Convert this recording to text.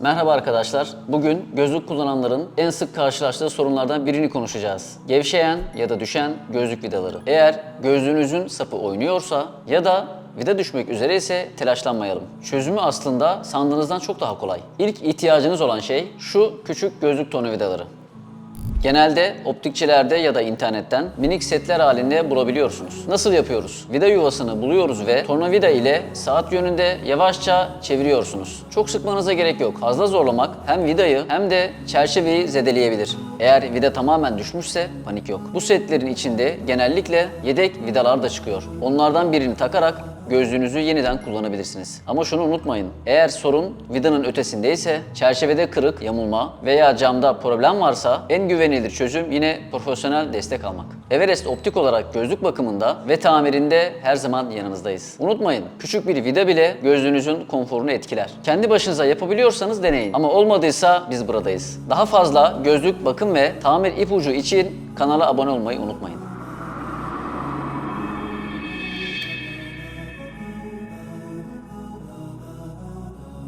Merhaba arkadaşlar. Bugün gözlük kullananların en sık karşılaştığı sorunlardan birini konuşacağız. Gevşeyen ya da düşen gözlük vidaları. Eğer gözlüğünüzün sapı oynuyorsa ya da vida düşmek üzere ise telaşlanmayalım. Çözümü aslında sandığınızdan çok daha kolay. İlk ihtiyacınız olan şey şu küçük gözlük tornavidaları. Genelde optikçilerde ya da internetten minik setler halinde bulabiliyorsunuz. Nasıl yapıyoruz? Vida yuvasını buluyoruz ve tornavida ile saat yönünde yavaşça çeviriyorsunuz. Çok sıkmanıza gerek yok. Fazla zorlamak hem vidayı hem de çerçeveyi zedeleyebilir. Eğer vida tamamen düşmüşse panik yok. Bu setlerin içinde genellikle yedek vidalar da çıkıyor. Onlardan birini takarak gözlüğünüzü yeniden kullanabilirsiniz. Ama şunu unutmayın. Eğer sorun vidanın ötesindeyse, çerçevede kırık, yamulma veya camda problem varsa en güvenilir çözüm yine profesyonel destek almak. Everest optik olarak gözlük bakımında ve tamirinde her zaman yanınızdayız. Unutmayın, küçük bir vida bile gözlüğünüzün konforunu etkiler. Kendi başınıza yapabiliyorsanız deneyin. Ama olmadıysa biz buradayız. Daha fazla gözlük bakım ve tamir ipucu için kanala abone olmayı unutmayın.